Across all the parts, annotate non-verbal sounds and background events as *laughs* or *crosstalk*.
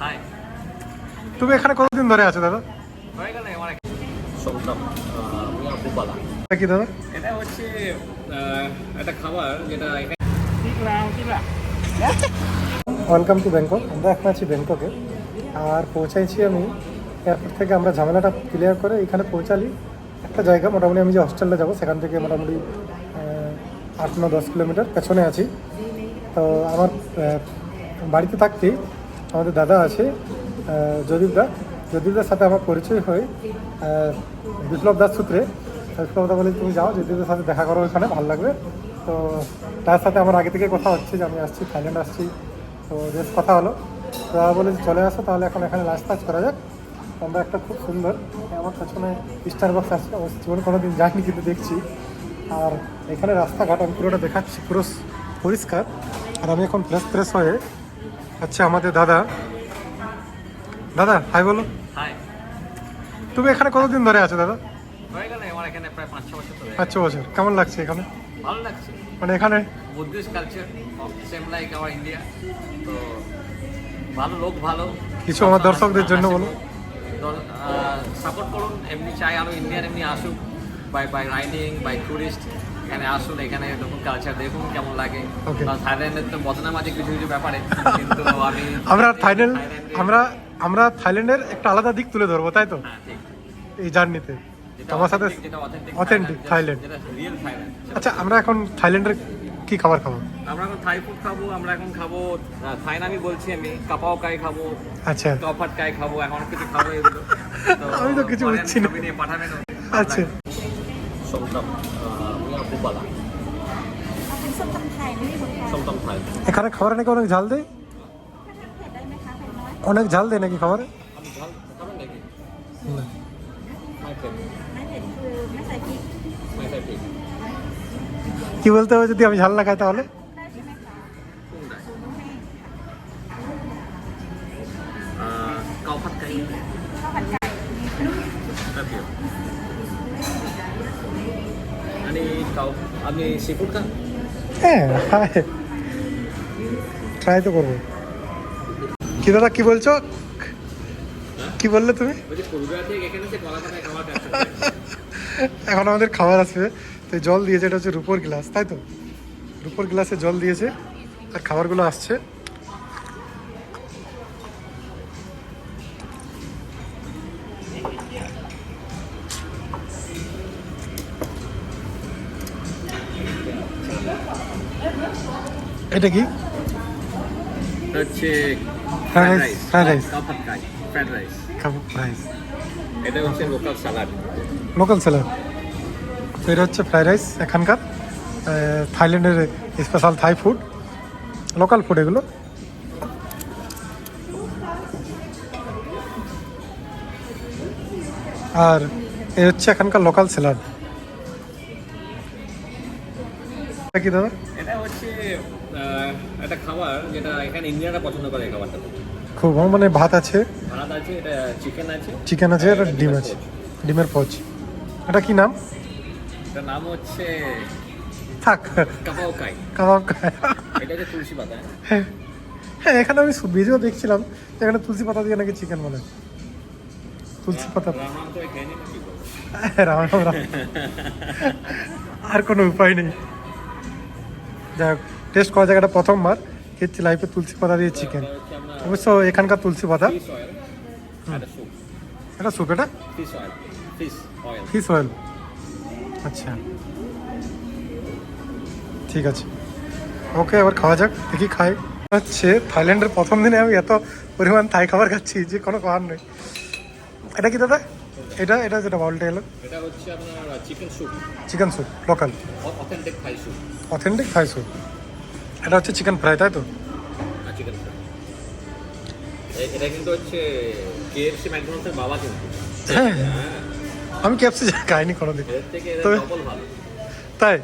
High তুমি এখানে কতদিন ধরে আছো দাদা? হয়ে গেল আমার সোমনাম ফুপালা এটা কি দাদা? এটা হচ্ছে একটা খাবার যেটা ওয়েলকাম টু ব্যাংকক আমরা এখন আছি ব্যাংককে আর পৌঁছাইছি আমি এয়ারপোর্ট থেকে। আমরা ঝামেলাটা ক্লিয়ার করে এখানে পৌঁছালি। একটা জায়গা মোটামুটি আমি যে হস্টেলে যাব সেখান থেকে মোটামুটি আট ন দশ কিলোমিটার পেছনে আছি। তো আমার বাড়িতে থাকতেই আমাদের দাদা আছে যদীপদা যদীপদার সাথে আমার পরিচয় হয় বিপ্লব দাস সূত্রে। বিপ্লব দা বলে তুমি যাও যদীপদার সাথে দেখা করো ওখানে, ভালো লাগবে। তো তার সাথে আমার আগে থেকে কথা হচ্ছে যে আমি আসছি, থাইল্যান্ড আসছি। তো বেশ কথা হলো। তো দাদা বলে চলে আসো, তাহলে এখন এখানে লাঞ্চ টাচ করা যাক। আমরা একটা খুব সুন্দর, আমার পেছনে স্টার বক্স আছে, অবশ্য জীবনে কোনো দিন যাইনি কিন্তু দেখছি। আর এখানে রাস্তাঘাট, আমি পুরোটা দেখাচ্ছি, পুরো পরিষ্কার। আর আমি এখন ফ্রেশ ফ্রেশ হয়ে আচ্ছা আমাদের দাদা। দাদা হাই বলো। হাই তুমি এখানে কতদিন ধরে আছো দাদা? গেল আমার এখানে পাঁচ ছ বছর কেমন লাগছে এখানে? ভালো লাগছে। মানে এখানে? বুদ্ধিস্ট কালচার সেম লাইক আমার ইন্ডিয়া তো ভালো লোক ভালো। কিছু আমার দর্শকদের জন্য বলো। সাপোর্ট করুন এমনি চাই আরও ইন্ডিয়ান এমনি আসুক। Bye bye riding by tourist এখানে আসুন এখানে দেখুন কালচার দেখুন কেমন লাগে। থাইল্যান্ডের তো বদনাম আছে কিছু কিছু ব্যাপারে। কিন্তু আমি আমরা থাইল্যান্ড আমরা আমরা থাইল্যান্ডের একটা আলাদা দিক তুলে ধরবো তাই তো? হ্যাঁ এই জার্নিতে। তোমার সাথে authentic থাইল্যান্ড যেটা রিয়েল থাইল্যান্ড। আচ্ছা আমরা এখন থাইল্যান্ডের কি খাবার খাব? আমরা এখন থাই ফুড খাব আমরা এখন খাব থাই নামি বলছি আমি কাপাও কাই খাব আচ্ছা। টফাট কাই খাব এখন কিছু খাব এগুলো। *laughs* আমি তো কিছু বুঝছি না। পাঠাবেন। আচ্ছা। সোমতম ফুপালা เป็นส้มตำไทยไม่ใช่คนไทย সোমতম থাই এখানে খাবার নাকি অনেক ঝাল দেয়เผ็ดได้ไหมคะเผ็ดน้อย অনেক ঝাল দেয় নাকি খাবারে আমি ঝাল খাবেন নাকি মাই ফ্রেন্ড ไม่เผ็ดคือไม่ใส่พริก মাই ফ্রেন্ড কি বলতে হবে যদি আমি ঝাল না খাই তাহলে আপনি সি খান? হ্যাঁ ট্রাই তো করব। কি দাদা কি বলছো? কি বললে তুমি? এখন আমাদের খাবার আসবে তো জল দিয়েছে এটা হচ্ছে রুপোর গ্লাস তাই তো? রুপোর গ্লাসে জল দিয়েছে আর খাবারগুলো আসছে। এটা কি? Rice rice rice local salad হচ্ছে রাইস এখানকার থাইল্যান্ডের special Thai food local food এগুলো। আর এ হচ্ছে এখানকার লোকাল স্যালাড কি দাদা? এটা হচ্ছে একটা খাবার যেটা এখানে ইন্ডিয়ানরা পছন্দ করে এই খাবারটা। খুব মানে ভাত আছে? ভাত আছে এটা চিকেন আছে। চিকেন আছে আর ডিম আছে। ডিমের পচ। এটা কি নাম? এটার নাম হচ্ছে থাক। কাপাও কাই কাবাব খায় এটা হচ্ছে তুলসী পাতা হ্যাঁ। হ্যাঁ এখানে আমি ভিডিও দেখছিলাম এখানে তুলসী পাতা দিয়ে নাকি চিকেন বলে তুলসী পাতা। হ্যাঁ, রাম রাম। *laughs* আর কোনো উপায় নেই। যাই টেস্ট করা জায়গাটা প্রথমবার। খেয়েছি লাইফে তুলসী পাতা দিয়ে চিকেন অবশ্য এখানকার তুলসী পাতা। এটা? স্যুপ এটা ফিশ অয়েল আচ্ছা। ঠিক আছে। ওকে আবার খাওয়া যাক দেখি খাই। হচ্ছে থাইল্যান্ডের প্রথম দিনে আমি এত পরিমাণ থাই খাবার খাচ্ছি যে কোনো খাবার নেই। এটা কি দাদা? এটা এটা যেটা বলটা এলো এটা হচ্ছে আপনার chicken soup chicken soup local authentic Thai soup authentic Thai soup এটা হচ্ছে চিকেন ফ্রাই তাই তো? চিকেন ফ্রাই এটা কিন্তু হচ্ছে কেএফসি ম্যাকডোনাল্ডসের বাবা কিন্তু। হ্যাঁ। হ্যাঁ। আমি ক্যাপসি খাইনি কোনোদিন। এর থেকে তবে- তাই?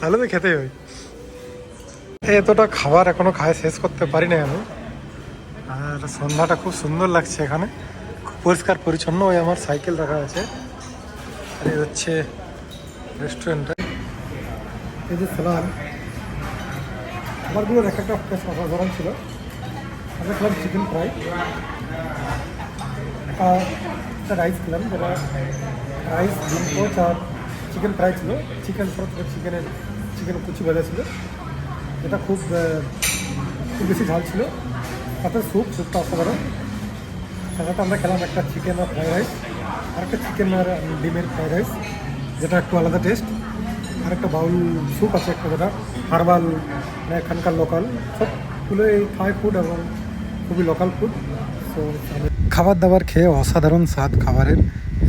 তাহলে তো খেতেই হয়। এতটা খাবার এখনও খায় শেষ করতে পারি না আমি। আর সন্ধ্যাটা খুব সুন্দর লাগছে এখানে। পরিষ্কার, পরিচ্ছন্ন ওই আমার সাইকেল রাখা আছে। আর এই হচ্ছে রেস্টুরেন্টটা এই যে স্যালাড খাবারগুলোর এক একটা অসাধারণ ছিল। আমরা খেলাম চিকেন ফ্রাই আর একটা রাইস খেলাম, যেটা রাইস ডিম কোচ আর চিকেন ফ্রাই ছিল। চিকেন ফ্রাই চিকেনের চিকেন কুচি ভাজা ছিল। যেটা খুব খুব বেশি ঝাল ছিল। তাতে স্যুপ স্যুপটা অসাধারণ। সাথে আমরা খেলাম একটা চিকেন আর ফ্রাইড রাইস আর একটা চিকেন আর ডিমের ফ্রাইড রাইস যেটা একটু আলাদা টেস্ট আর একটা বাউল স্যুপ আছে একটা যেটা হার্বাল মানে এখানকার লোকাল সবগুলো এই থাই ফুড এবং খুবই লোকাল ফুড সো খাবার দাবার খেয়ে অসাধারণ স্বাদ খাবারের,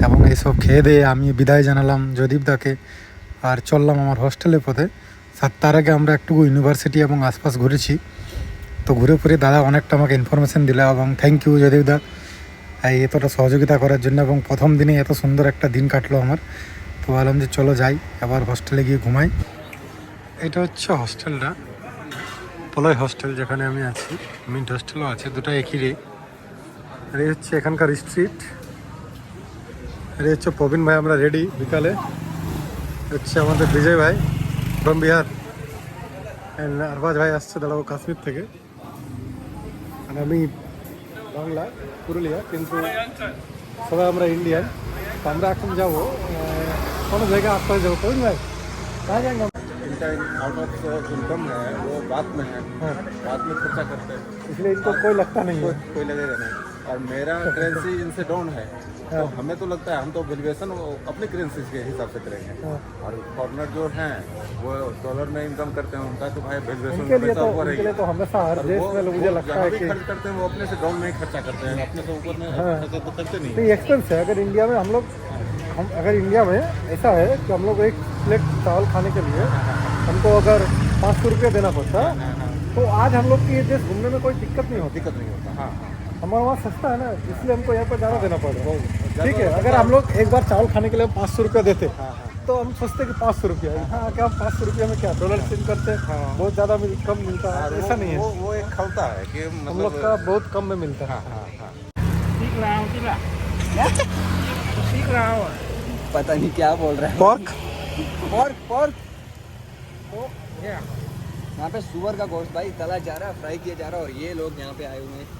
এবং এইসব খেয়ে দিয়ে আমি বিদায় জানালাম জয়দীপ দাকে, আর চললাম আমার হোস্টেলের পথে। সাত তার আগে আমরা একটু ইউনিভার্সিটি এবং আশপাশ ঘুরেছি। তো ঘুরে ফিরে দাদা অনেকটা আমাকে ইনফরমেশন দিল, এবং থ্যাংক ইউ জয়দীপ দা। এই এতটা সহযোগিতা করার জন্য এবং প্রথম দিনে এত সুন্দর একটা দিন কাটলো আমার, তো ভাবলাম যে চলো যাই, আবার হোস্টেলে গিয়ে ঘুমাই। এটা হচ্ছে হোস্টেলটা পলয় হোস্টেল যেখানে আমি আছি মিন্ট হোস্টেলও আছে, দুটো একই রে। আর এই হচ্ছে এখানকার স্ট্রিট আর এই হচ্ছে প্রবীণ ভাই, আমরা রেডি বিকালে। হচ্ছে আমাদের বিজয় ভাই ফ্রম বিহার আরবাজ ভাই আসছে দাঁড়াবো কাশ্মীর থেকে। আর আমি বাংলা পুরুলিয়া কিন্তু সবাই আমরা ইন্ডিয়ান তো আমরা এখন যাবো আহ, কোনো জায়গায় আশপাশে যাবো প্রবীণ ভাই कहाँ जाएंगे हम इनका आउट ऑफ इनकम है वो बात में है हाँ, बाद में खर्चा करते हैं इसलिए इनको कोई लगता नहीं कोई है कोई लगेगा नहीं और मेरा *laughs* करेंसी इनसे डाउन है। तो हाँ। हमें तो लगता है हम तो वेल्युएशन अपनी करेंसी के हिसाब से करेंगे। हाँ। और फॉरनर जो हैं वो डॉलर में इनकम करते हैं उनका तो भाई वेल्युएशन हमेशा तो ऊपर है तो हमेशा हर देश में वो मुझे लगता है कि खर्च करते हैं वो अपने से डाउन में खर्चा करते हैं। अपने से ऊपर में हाँ। खर्चा तो करते नहीं नहीं एक्सपेंस है। अगर इंडिया में हम लोग हम अगर इंडिया में ऐसा है कि हम लोग एक प्लेट चावल खाने के लिए हमको अगर पाँच सौ रुपया देना पड़ता तो आज हम लोग की ये देश घूमने में कोई दिक्कत नहीं होती। दिक्कत नहीं होता हाँ। हमारा वहाँ सस्ता है ना इसलिए हमको यहाँ पर ज़्यादा देना पड़ रहा है। ठीक है अगर हम लोग एक बार चावल खाने के लिए पाँच सौ रुपया देते हाँ हाँ। तो हम सोचते कि पाँच सौ रुपया यहाँ आके हम पाँच सौ रुपया में क्या डॉलर सेंड करते हैं। हाँ। बहुत ज़्यादा मिल कम मिलता है ऐसा नहीं है। वो वो एक खलता है कि हम लोग मतलब का बहुत कम में मिलता है। हाँ हाँ हाँ। पता नहीं क्या बोल रहा है। पॉर्क पोर्क पोर्क यहाँ पे सुअर का गोश्त भाई तला जा रहा है फ्राई किया जा रहा है और ये लोग यहाँ पे आए हुए हैं।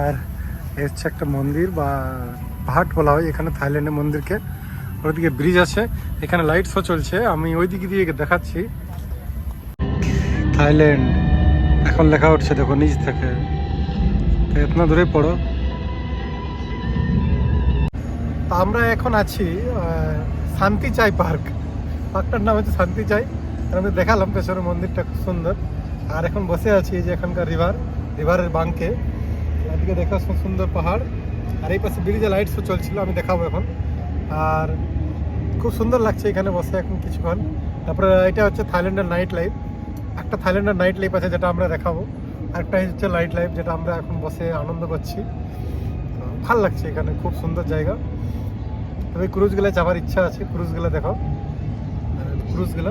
আর হচ্ছে একটা মন্দির বা ঘাট বলা হয়, এখানে থাইল্যান্ডের মন্দিরকে। ওদিকে ব্রিজ আছে, এখানে লাইট শো চলছে। আমি ওই দিকে দিয়ে দেখাচ্ছি। থাইল্যান্ড, এখন লেখা উঠছে দেখো নিচ থেকে। তো এতনা দূরে পড়ো। আমরা এখন আছি শান্তি চাই পার্ক। পার্কটার নাম হচ্ছে শান্তি চাই আমি দেখালাম পেছনে মন্দিরটা খুব সুন্দর। আর এখন বসে আছি যে এখানকার রিভার রিভারের বাঙ্কে এদিকে দেখা সুন্দর পাহাড়। আর এই পাশে ব্রিজে লাইট শো চলছিল, আমি দেখাবো এখন। আর খুব সুন্দর লাগছে এখানে বসে এখন কিছুক্ষণ। তারপরে এটা হচ্ছে থাইল্যান্ডের নাইট লাইফ একটা থাইল্যান্ডের নাইট লাইফ আছে যেটা আমরা দেখাবো। আরেকটা হচ্ছে নাইট লাইফ যেটা আমরা এখন বসে আনন্দ করছি। ভালো লাগছে এখানে, খুব সুন্দর জায়গা। তবে ক্রুজগুলো যাওয়ার ইচ্ছা আছে। ক্রুজগুলো দেখো। ক্রুজগুলো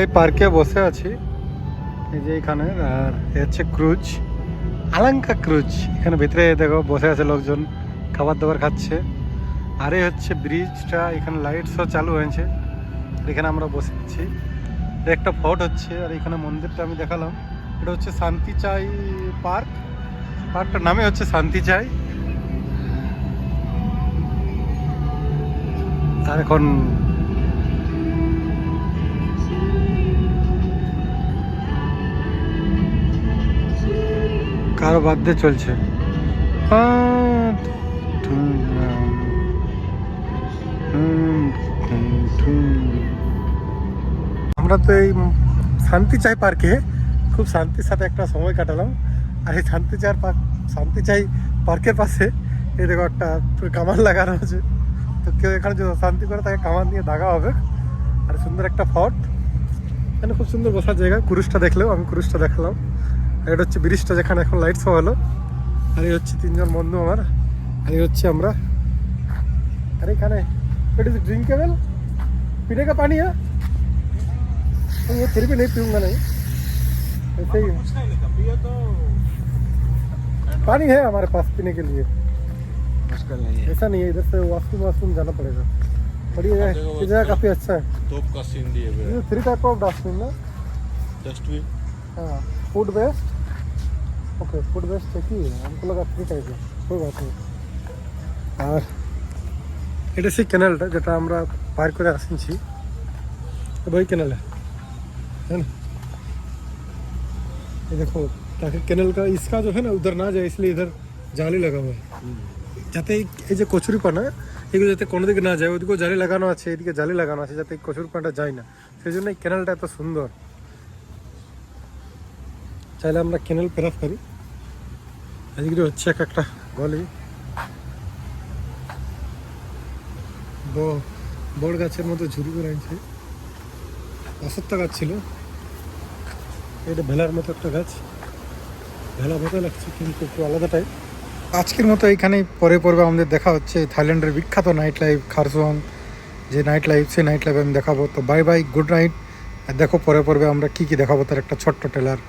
এই পার্কে বসে আছি। এই যে এখানে, আর হচ্ছে ক্রুজ আলাঙ্কা ক্রুজ। এখানে ভিতরে দেখো বসে আছে লোকজন, খাবার দাবার খাচ্ছে। আর এই হচ্ছে ব্রিজটা, এখানে লাইট শো চালু হয়েছে। এখানে আমরা বসে আছি। একটা ফোর্ট হচ্ছে, আর এখানে মন্দিরটা আমি দেখালাম। এটা হচ্ছে শান্তি চাই পার্ক। পার্কটার নামে হচ্ছে শান্তি চাই আর এখন কারও বাদ্যে চলছে। আমরা তো এই শান্তি চাই পার্কে। খুব শান্তির সাথে একটা সময় কাটালাম। আর এই শান্তি চাই পার্ক, শান্তি চাই পার্কের পাশে। এই দেখো একটা কামান লাগানো আছে। তো কেউ এখানে যদি শান্তি করে তাকে কামান দিয়ে দাগা হবে। আর সুন্দর একটা ফট। এখানে খুব সুন্দর বসার জায়গা। কুরুশটা দেখলেও আমি কুরুশটা দেখালাম। এটা হচ্ছে ব্রিজটা যেখানে এখন লাইট শো হলো আর এই হচ্ছে তিনজন বন্ধু আমার আর এই হচ্ছে আমরা আর এখানে इट इज ड्रिंकेबल पीने का पानी है तो ये फिर भी नहीं पीऊंगा नहीं ऐसे ही पानी है हमारे पास पीने के लिए मुश्किल नहीं है ऐसा नहीं है इधर से वॉशरूम वॉशरूम जाना पड़ेगा बढ़िया है ये जगह काफ़ी अच्छा है तोप का सीन दिए हुए ये थ्री टाइप ऑफ डस्टबिन ना डस्टबिन हाँ food waste okay food waste एक ही है हमको लगा थ्री टाइप है कोई बात नहीं আর এটা সেই ক্যানেলটা যেটা আমরা পার করে আসছি वही कैनल है है ना ये देखो ताकि कैनल का इसका जो है ना उधर ना जाए इसलिए इधर জালি লাগা হয় যাতে এই এই যে কচুরি পানা এগুলো যাতে কোনো দিকে না যায় ওদিকেও জালি লাগানো আছে এদিকে জালি লাগানো আছে যাতে এই কচুরি পানাটা যায় না সেই জন্য এই ক্যানেলটা এত সুন্দর চাইলে আমরা ক্যানেল পেরাত পারি এদিকে হচ্ছে এক একটা গলি। বড় গাছের মতো ঝুড়ি করে আনছে। অসত্য গাছ ছিল। এটা ভেলার মতো একটা গাছ। ভেলা মতো লাগছে, কিন্তু একটু আলাদা টাইপ আজকের মতো এইখানেই পরে পর্বে আমাদের দেখা হচ্ছে থাইল্যান্ডের বিখ্যাত নাইট লাইফ খারসোয়াং যে নাইট লাইফ সেই নাইট লাইফ আমি দেখাবো। তো বাই বাই গুড নাইট আর দেখো পরে পর্বে আমরা কী কী দেখাবো, তার একটা ছোট্ট টেলার